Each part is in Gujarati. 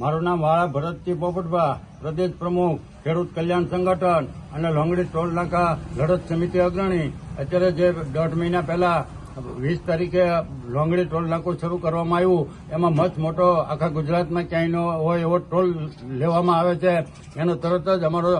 મારું નામ વાળા ભરતજી પોપટભા, પ્રદેશ પ્રમુખ, ખેડૂત કલ્યાણ સંગઠન અને લોંગડી ટોલ નાકા લડત સમિતિ અગ્રણી. અત્યારે જે દોઢ મહિના પહેલા વીસ તારીખે લોંગડી ટોલ નાકું શરૂ કરવામાં આવ્યું. એમાં મસ્ત મોટો આખા ગુજરાતમાં ક્યાંયનો હોય એવો ટોલ લેવામાં આવે છે. એનો તરત જ અમારો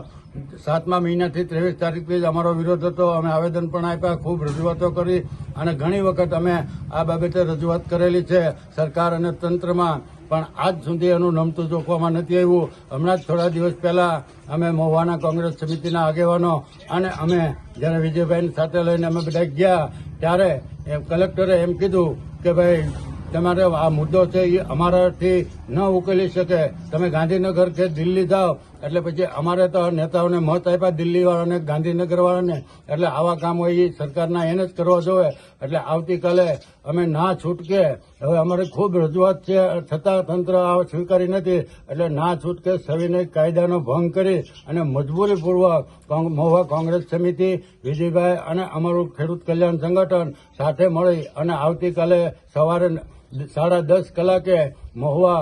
સાતમા મહિનાથી ત્રેવીસ તારીખથી જ અમારો વિરોધ હતો. અમે આવેદન પણ આપ્યા, ખૂબ રજૂઆતો કરી. અને ઘણી વખત અમે આ બાબતે રજૂઆત કરેલી છે. સરકાર અને તંત્રમાં પણ આજ સુધી એનું નમતું જોખવામાં નથી આવ્યું. હમણાં જ થોડા દિવસ પહેલા અમે મહુવાના કોંગ્રેસ સમિતિના આગેવાનો અને અમે જ્યારે વિજયભાઈ સાથે લઈને અમે બધા ગયા, ત્યારે એમ કલેક્ટરે એમ કીધું કે ભાઈ, તમારે આ મુદ્દો છે, એ અમારાથી ન ઉકેલી શકે. તમે ગાંધીનગર કે દિલ્હી જાઓ, એટલે પછી અમારે તો નેતાઓને મત આપ્યા દિલ્હી વાળાને ગાંધીનગર વાળાને એટલે આવા કામ એ સરકારના એને જ કરવા જોઈએ એટલે આવતીકાલે અમે ના છૂટકે, હવે અમારે ખૂબ રજૂઆત છે, છતાં તંત્ર સ્વીકારી નથી. એટલે ના છૂટકે સવિનય કાયદાનો ભંગ કરી અને મજબૂરીપૂર્વક મહુવા કોંગ્રેસ સમિતિ, વિજયભાઈ અને અમારું ખેડૂત કલ્યાણ સંગઠન સાથે મળી અને આવતીકાલે સવારે સાડા દસ કલાકે મહુવા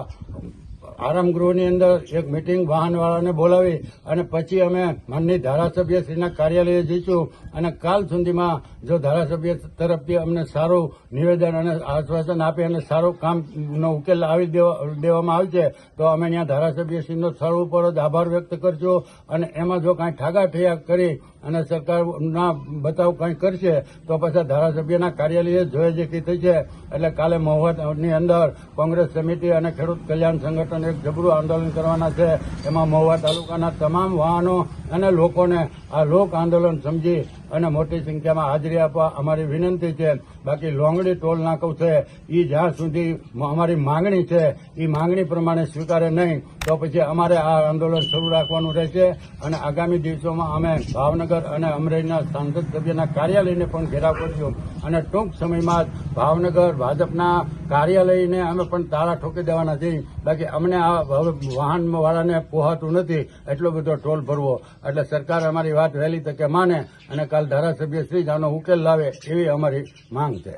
આરામ ગૃહની અંદર એક મિટિંગ વાહનવાળાને બોલાવી અને પછી અમે માનની ધારાસભ્યશ્રીના કાર્યાલયે જઈશું અને કાલ સુધીમાં જો ધારાસભ્ય તરફથી અમને સારું નિવેદન અને આશ્વાસન આપે અને સારું કામનો ઉકેલ આવી દેવા- દેવામાં આવશે તો અમે ત્યાં ધારાસભ્યશ્રીનો સ્થળ ઉપર જ આભાર વ્યક્ત કરશું અને એમાં જો કાંઈ ઠાગા ઠૈયા કરી અને સરકારના બતાવ કંઈ કરશે, તો પછી ધારાસભ્યના કાર્યાલયે જોઈએ જે કંઈ થશે. એટલે કાલે મહુવાની અંદર કોંગ્રેસ સમિતિ અને ખેડૂત કલ્યાણ સંગઠન એક જબરું આંદોલન કરવાના છે. એમાં મહુવા તાલુકાના તમામ વાહનો અને લોકોને આ લોક આંદોલન સમજી અને મોટી સંખ્યામાં હાજરી આપવા અમારી વિનંતી છે. બાકી લોંગડી ટોલ નાકું છે. એ જ્યાં સુધી અમારી માંગણી છે એ માંગણી પ્રમાણે સ્વીકારે નહીં, તો પછી અમારે આ આંદોલન શરૂ રાખવાનું રહેશે. અને આગામી દિવસોમાં અમે ભાવનગર અને અમરેલીના સાંસદ સભ્યના કાર્યાલયને પણ ઘેરાવ કરીશું. અને ટૂંક સમયમાં જ ભાવનગર ભાજપના કાર્યાલયને અમે પણ તાળા ઠોકી દેવાના છીએ. બાકી અમને આ હવે વાહન વાળાને પોહાતું નથી એટલો બધો ટોલ ભરવો. એટલે સરકાર અમારી વાત વહેલી તકે માને અને કાલ ધારાસભ્ય શ્રી આનો ઉકેલ લાવે એવી અમારી માંગ છે.